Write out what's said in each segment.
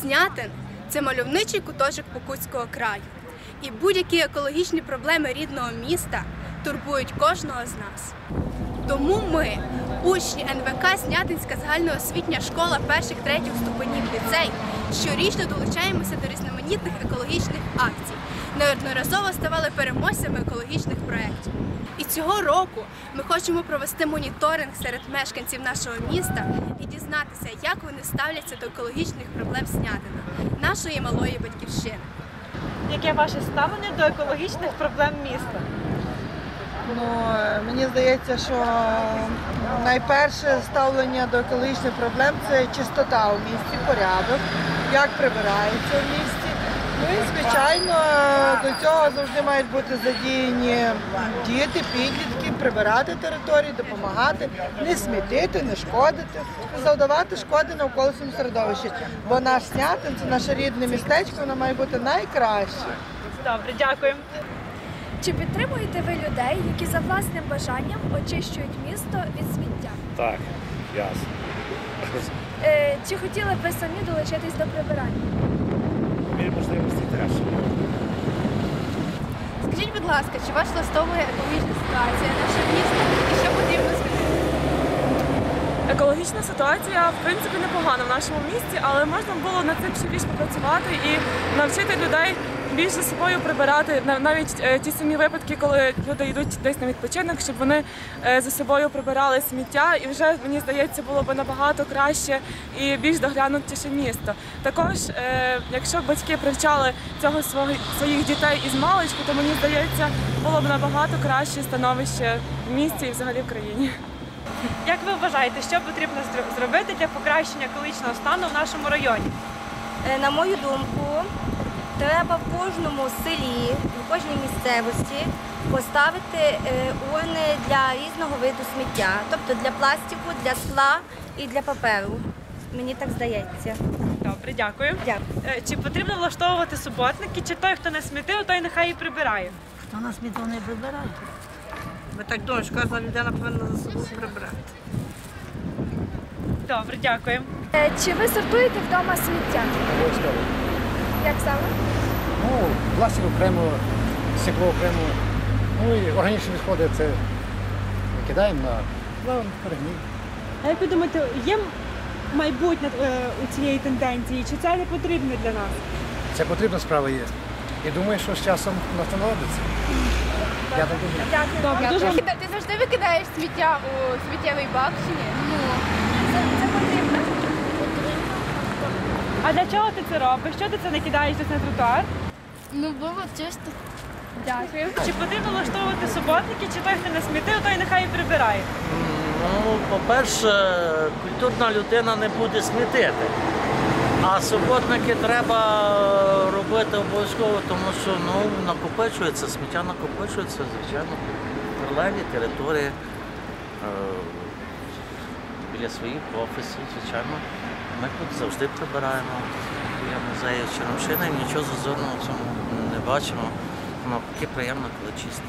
Снятин це мальовничий куточок Покутського краю. І будь-які екологічні проблеми рідного міста турбують кожного з нас. Тому ми, учні НВК Снятинська загальноосвітня школа перших третіх ступенів ліцей, щорічно долучаємося до різноманітних екологічних акцій. Неодноразово ставали переможцями екологічних проєктів. І цього року ми хочемо провести моніторинг серед мешканців нашого міста і дізнатися, як вони ставляться до екологічних проблем Снятина, нашої малої батьківщини. Яке ваше ставлення до екологічних проблем міста? Ну, е, мені здається, що найперше ставлення до екологічних проблем це чистота у місті, порядок, як прибирається в місті. Ну і звичайно, до цього завжди мають бути задіяні діти, підлітки, прибирати території, допомагати, не смітити, не шкодити, не завдавати шкоди навколишньому середовищі. Бо наш снятин це наше рідне містечко, воно має бути найкраще. Добре, дякую. Чи підтримуєте ви людей, які за власним бажанням очищують місто від сміття? Так, ясно. Е, чи хотіли б ви самі долучитись до прибирання? Ласка, чи вас влаштовує екологічна ситуація нашого міста і що змінити? Екологічна ситуація в принципі непогана в нашому місті, але можна було над цим ще більш попрацювати і навчити людей більш за собою прибирати Нав- навіть е, ті самі випадки, коли люди йдуть десь на відпочинок, щоб вони е, за собою прибирали сміття, і вже мені здається було б набагато краще і більш доглянутіше місто. Також, е, якщо б батьки привчали цього своїх дітей із маличку, то мені здається, було б набагато краще становище в місті і взагалі в країні. Як ви вважаєте, що потрібно зробити для покращення екологічного стану в нашому районі? Е, На мою думку, треба в кожному селі, в кожній місцевості поставити е, урни для різного виду сміття, тобто для пластику, для скла і для паперу. Мені так здається. Добре, дякую. Дякую. Е, Чи потрібно влаштовувати суботники, чи той, хто не смітив, той нехай і прибирає? Хто на сміту не прибирає? Ви так думаєте, що кожна людина повинна за собою прибирати. Добре, дякую. Е, чи ви сортуєте вдома сміття? Обов'язково. Як саме? Ну, пластик окремо, стекло окремо. Ну і органічні відходи це викидаємо на плавно, перегній. А як ви думаєте, є майбутнє е, у цієї тенденції, чи це не потрібно для нас? Це потрібна справа є. І думаю, що з часом настановиться. Дякую. Добре, дуже Ти, ти завжди викидаєш сміття у сміттєвий бак чи ні? Ну, це, це потрібно. А для чого ти це робиш? Що ти це не кидаєш десь на тротуар? Ну, було чисто. Дякую. Чи потрібно влаштовувати суботники, чи той, хто не смітив, той нехай і прибирає? Ну, по-перше, культурна людина не буде смітити. А суботники треба робити обов'язково, тому що ну, накопичується, сміття накопичується, звичайно, прилеглі території, е, біля своїх офісів, звичайно. Ми тут завжди прибираємо біля музею Черемшини, нічого зазорного в цьому не бачимо. Навпаки, приємно, коли чисто.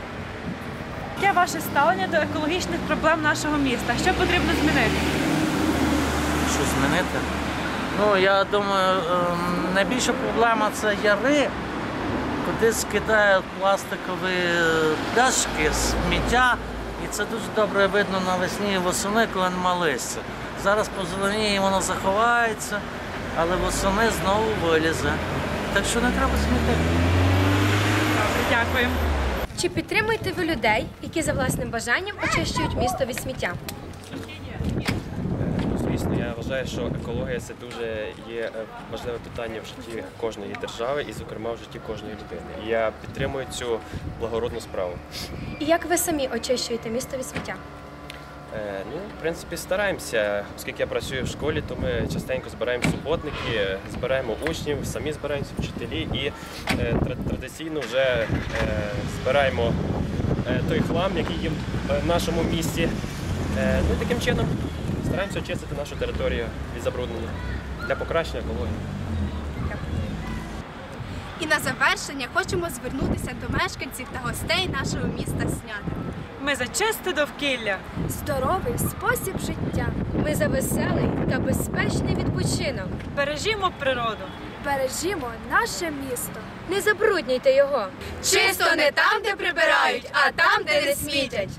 Яке ваше ставлення до екологічних проблем нашого міста? Що потрібно змінити? Що змінити? Ну, я думаю, ем, найбільша проблема це яри, куди скидають пластикові пляшки, сміття. І це дуже добре видно навесні і восени, коли нема листя. Зараз позеленіє, воно заховається, але восени знову вилізе. Так що не треба смітити. Добре, дякую. Чи підтримуєте ви людей, які за власним бажанням очищують місто від сміття? Звісно, я вважаю, що екологія це дуже є е, важливе питання в житті кожної держави і, зокрема, в житті кожної людини. І я підтримую цю благородну справу. І як ви самі очищуєте місто від сміття? Е, Ну, в принципі, стараємося, оскільки я працюю в школі, то ми частенько збираємо суботники, збираємо учнів, самі збираємося вчителі і е, тра- традиційно вже е, збираємо е, той хлам, який є в нашому місті. Е, Ну і таким чином стараємося очистити нашу територію від забруднення для покращення екології. І на завершення хочемо звернутися до мешканців та гостей нашого міста Снятин. Ми за чисте довкілля. Здоровий спосіб життя. Ми за веселий та безпечний відпочинок. Бережімо природу. Бережімо наше місто. Не забруднюйте його. Чисто не там, де прибирають, а там, де не смітять.